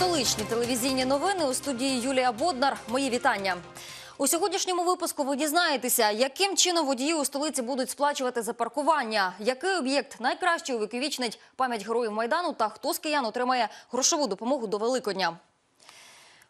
Столичні телевізійні новини у студії Юлія Боднар. Мої вітання. У сьогоднішньому випуску ви дізнаєтеся, яким чином водії у столиці будуть сплачувати за паркування, який об'єкт найкраще увіковічнить пам'ять героїв майдану та хто з киян отримає грошову допомогу до Великодня.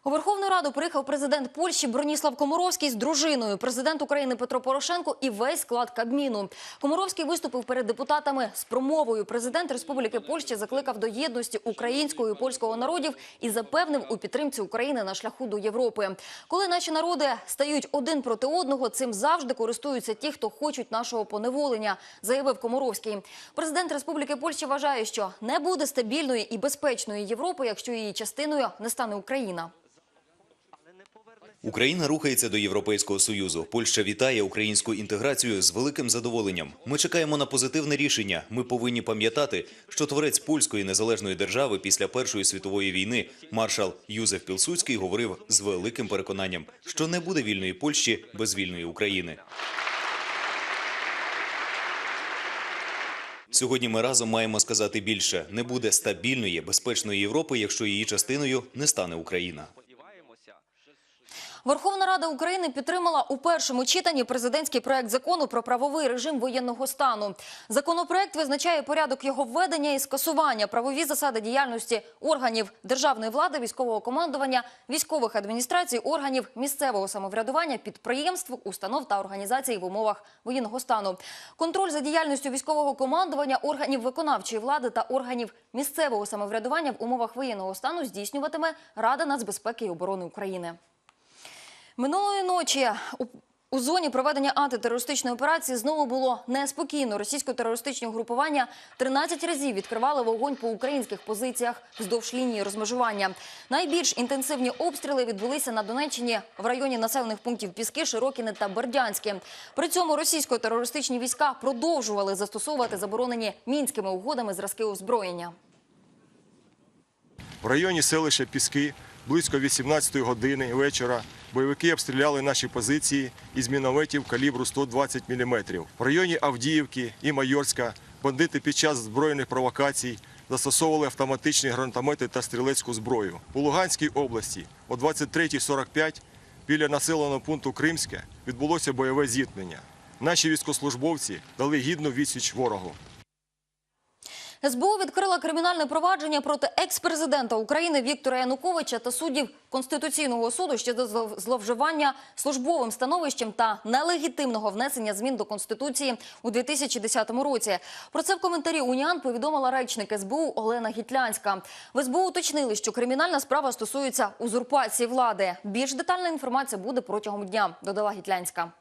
У Верховну Раду приїхав президент Польщі Броніслав Комаровський з дружиною, президент України Петро Порошенко і весь склад Кабміну. Комаровський виступив перед депутатами з промовою. Президент Республіки Польща закликав до єдності українського і польського народів і запевнив у підтримці України на шляху до Європи. Коли наші народи стають один проти одного, цим завжди користуються ті, хто хочуть нашого поневолення, заявив Комаровський. Президент Республіки Польща вважає, що не буде стабільної і безпечної Європи, якщо її частиною не стане Україна. Україна рухається до Європейського союзу. Польща вітає українську інтеграцію з великим задоволенням. Ми чекаємо на позитивне рішення. Ми повинні пам'ятати, що творець польської незалежної держави після Першої світової війни маршал Юзеф Пілсудський говорив з великим переконанням, що не буде вільної Польщі без вільної України. Сьогодні ми разом маємо сказати більше: не буде стабільної, безпечної Європи, якщо її частиною не стане Україна. Верховна Рада України підтримала у першому читанні президентський проект закону про правовий режим воєнного стану. Законопроект визначає порядок його введення і скасування, правові засади діяльності органів державної влади, військового командування, військових адміністрацій, органів місцевого самоврядування, підприємств, установ та організацій в умовах воєнного стану. Контроль за діяльністю військового командування, органів виконавчої влади та органів місцевого самоврядування в умовах воєнного стану здійснюватиме Рада нацбезпеки і оборони України. Минулої ночі у, у зоні проведення антитерористичної операції знову було неспокійно. Російсько-терористичні угрупування 13 разів відкривали вогонь по українських позиціях вздовж лінії розмежування. Найбільш інтенсивні обстріли відбулися на Донеччині в районі населених пунктів Піски, Широкіне та Бердянське. При цьому російсько-терористичні війська продовжували застосовувати заборонені мінськими угодами зразки озброєння. В районі селища Піски близько 18 години вечора бойовики обстріляли наші позиції із мінометів калібру 120 мм. В районі Авдіївки і Майорська бандити під час збройних провокацій застосовували автоматичні гранатомети та стрілецьку зброю. У Луганській області о 23.45 біля населеного пункту Кримське відбулося бойове зіткнення. Наші військовослужбовці дали гідну відсіч ворогу. СБУ відкрила кримінальне провадження проти екс-президента України Віктора Януковича та суддів Конституційного суду щодо злов- зловживання службовим становищем та нелегітимного внесення змін до Конституції у 2010 році. Про це в коментарі УНІАН повідомила речник СБУ Олена Гітлянська. В СБУ уточнили, що кримінальна справа стосується узурпації влади. Більш детальна інформація буде протягом дня, додала Гітлянська.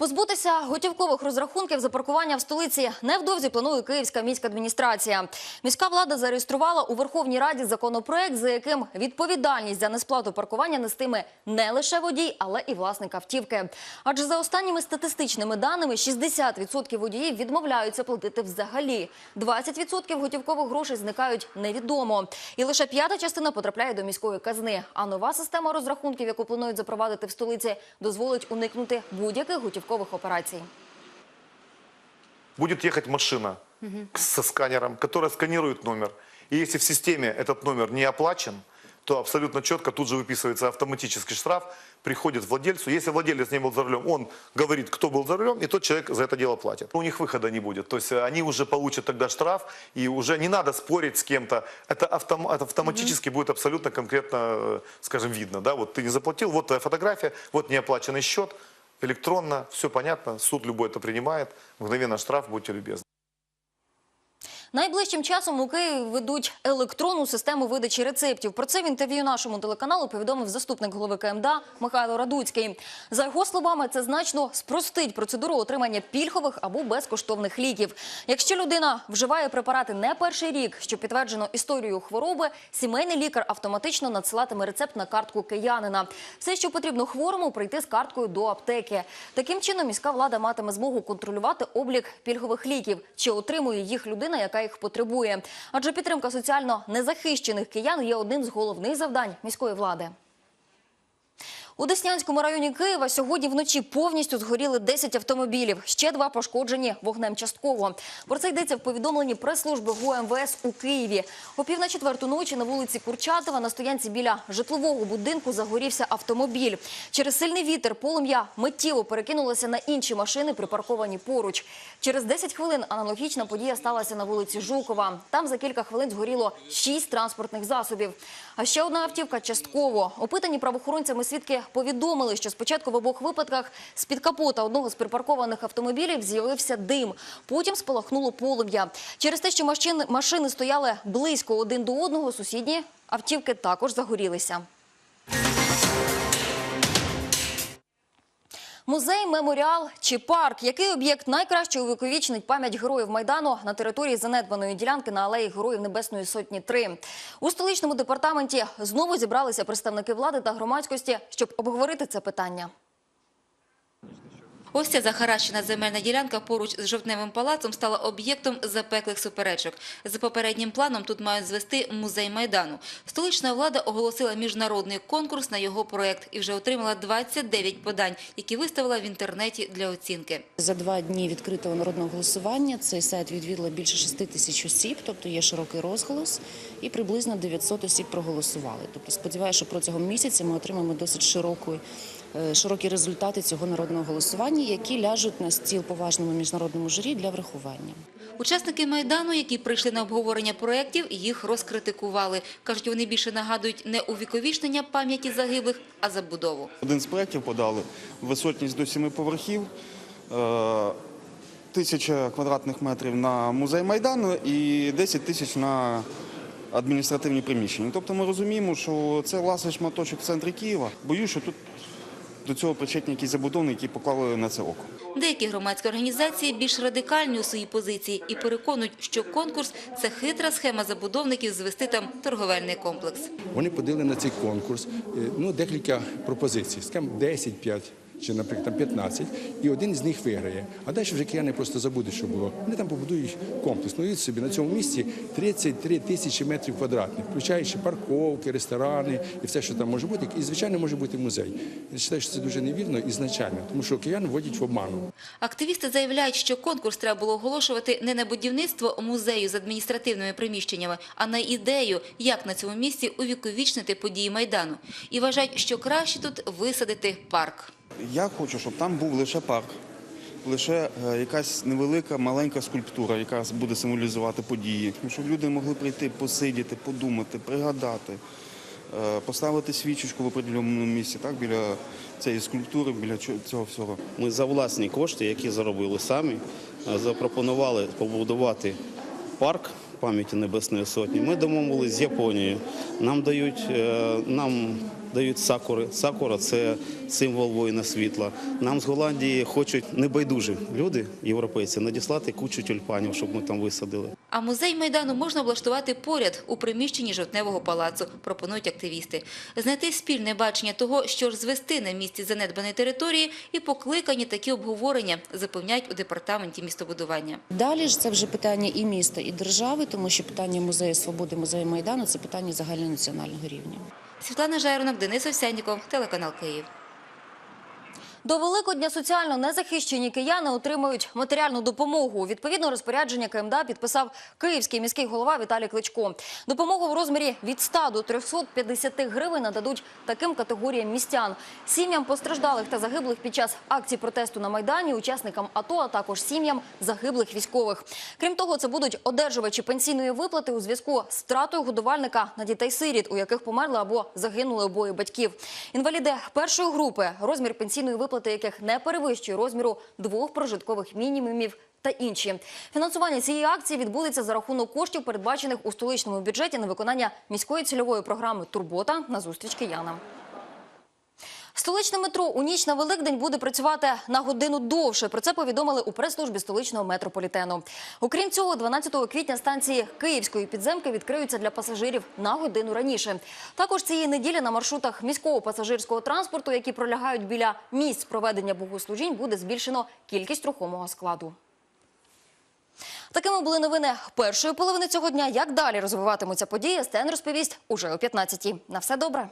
Позбутися готівкових розрахунків за паркування в столиці невдовзі планує Київська міська адміністрація. Міська влада зареєструвала у Верховній Раді законопроект, за яким відповідальність за несплату паркування нестиме не лише водій, але і власник автівки. Адже за останніми статистичними даними 60% водіїв відмовляються платити взагалі. 20% готівкових грошей зникають невідомо. І лише п'ята частина потрапляє до міської казни. А нова система розрахунків, яку планують запровадити в столиці, дозволить уникнути будь-яких готівкових операцій. будет ехать машина со сканером, которая сканирует номер. И если в системе этот номер не оплачен, то абсолютно четко тут же выписывается автоматический штраф, приходит владельцу. Если владелец не был за рулем, он говорит, кто был за рулем, и тот человек за это дело платит. У них выхода не будет. То есть э, они уже получат тогда штраф, и уже не надо спорить с кем-то. Это, автом- это автоматически будет абсолютно конкретно, э, скажем, видно. Да? Вот ты не заплатил, вот твоя фотография, вот неоплаченный счет, электронно, все понятно, суд любой это принимает, мгновенно штраф, будьте любезны. Найближчим часом у Києві ведуть електронну систему видачі рецептів. Про це в інтерв'ю нашому телеканалу повідомив заступник голови КМДА Михайло Радуцький. За його словами, це значно спростить процедуру отримання пільгових або безкоштовних ліків. Якщо людина вживає препарати не перший рік, що підтверджено історією хвороби, сімейний лікар автоматично надсилатиме рецепт на картку киянина. Все, що потрібно хворому, прийти з карткою до аптеки. Таким чином, міська влада матиме змогу контролювати облік пільгових ліків, чи отримує їх людина, яка їх потребує. Адже підтримка соціально незахищених киян є одним з головних завдань міської влади. У Деснянському районі Києва сьогодні вночі повністю згоріли 10 автомобілів. Ще два пошкоджені вогнем частково. Про це йдеться в повідомленні прес-служби ГУМВС у Києві. О пів на четверту ночі на вулиці Курчатова на стоянці біля житлового будинку загорівся автомобіль. Через сильний вітер полум'я миттєво перекинулося на інші машини, припарковані поруч. Через 10 хвилин аналогічна подія сталася на вулиці Жукова. Там за кілька хвилин згоріло 6 транспортних засобів. А ще одна автівка частково. Опитані правоохоронцями свідки повідомили, що спочатку в обох випадках з-під капота одного з припаркованих автомобілів з'явився дим. Потім спалахнуло полум'я. Через те, що машини, машини стояли близько один до одного, сусідні автівки також загорілися. Музей, меморіал чи парк? Який об'єкт найкраще увіковічнить пам'ять героїв Майдану на території занедбаної ділянки на алеї Героїв Небесної Сотні 3? У столичному департаменті знову зібралися представники влади та громадськості, щоб обговорити це питання. Ось ця захаращена земельна ділянка поруч з Жовтневим палацом стала об'єктом запеклих суперечок. За попереднім планом тут мають звести музей Майдану. Столична влада оголосила міжнародний конкурс на його проект і вже отримала 29 подань, які виставила в інтернеті для оцінки. За два дні відкритого народного голосування цей сайт відвідало більше 6 тисяч осіб, тобто є широкий розголос, і приблизно 900 осіб проголосували. Тобто сподіваюся, що протягом місяця ми отримаємо досить широку, е, широкі результати цього народного голосування, які ляжуть на стіл поважному міжнародному журі для врахування. Учасники Майдану, які прийшли на обговорення проєктів, їх розкритикували. Кажуть, вони більше нагадують не увіковічнення пам'яті загиблих, а забудову. Один з проєктів подали висотність до сіми поверхів, е, тисяча квадратних метрів на музей Майдану і 10 тисяч на адміністративні приміщення. Тобто ми розуміємо, що це власний шматочок в центрі Києва. Боюсь, що тут до цього причетні якісь забудовники, які поклали на це око. Деякі громадські організації більш радикальні у своїй позиції і переконують, що конкурс – це хитра схема забудовників звести там торговельний комплекс. Вони подали на цей конкурс е, ну, декілька пропозицій, скажімо, 10, 5 чи, наприклад, там 15, і один з них виграє. А далі вже кияни просто забудуть, що було. Вони там побудують комплекс. Ну, уявіть собі, на цьому місці 33 тисячі метрів квадратних, включаючи парковки, ресторани і все, що там може бути. І, звичайно, може бути музей. Я вважаю, що це дуже невірно ізначально, тому що кияни вводять в обману. Активісти заявляють, що конкурс треба було оголошувати не на будівництво музею з адміністративними приміщеннями, а на ідею, як на цьому місці увіковічнити події Майдану. І вважають, що краще тут висадити парк. Я хочу, щоб там був лише парк, лише е, якась невелика маленька скульптура, яка буде символізувати події, щоб люди могли прийти, посидіти, подумати, пригадати, е, поставити свічечку в определеному місці, так, біля цієї скульптури, біля цього всього. Ми за власні кошти, які заробили самі, е, запропонували побудувати парк пам'яті Небесної Сотні. Ми домовилися з Японією. Нам дають, нам дають сакури. Сакура це символ воїна світла. Нам з Голландії хочуть небайдужі люди, європейці, надіслати кучу тюльпанів, щоб ми там висадили. А музей Майдану можна облаштувати поряд у приміщенні Жовтневого палацу, пропонують активісти. Знайти спільне бачення того, що ж звести на місці занедбаної території і покликані такі обговорення, запевняють у департаменті містобудування. Далі ж це вже питання і міста, і держави, тому що питання музею свободи, музею Майдану це питання загальнонаціонального рівня. Світлана Жайронок, Денис Овсянніков, телеканал Київ. До Великодня соціально незахищені кияни отримають матеріальну допомогу. Відповідно, розпорядження КМДА підписав київський міський голова Віталій Кличко. Допомогу в розмірі від 100 до 350 гривень нададуть таким категоріям містян. Сім'ям постраждалих та загиблих під час акцій протесту на Майдані, учасникам АТО, а також сім'ям загиблих військових. Крім того, це будуть одержувачі пенсійної виплати у зв'язку з втратою годувальника на дітей-сиріт, у яких померли або загинули обоє батьків. Інваліди першої групи, розмір пенсійної виплати яких не перевищує розміру двох прожиткових мінімумів та інші. Фінансування цієї акції відбудеться за рахунок коштів, передбачених у столичному бюджеті на виконання міської цільової програми Турбота на зустріч киянам. Столичне метро у ніч на Великдень буде працювати на годину довше. Про це повідомили у прес-службі столичного метрополітену. Окрім цього, 12 квітня станції Київської підземки відкриються для пасажирів на годину раніше. Також цієї неділі на маршрутах міського пасажирського транспорту, які пролягають біля місць проведення богослужінь, буде збільшено кількість рухомого складу. Такими були новини першої половини цього дня. Як далі розвиватимуться події, Стен розповість уже о 15-й. На все добре.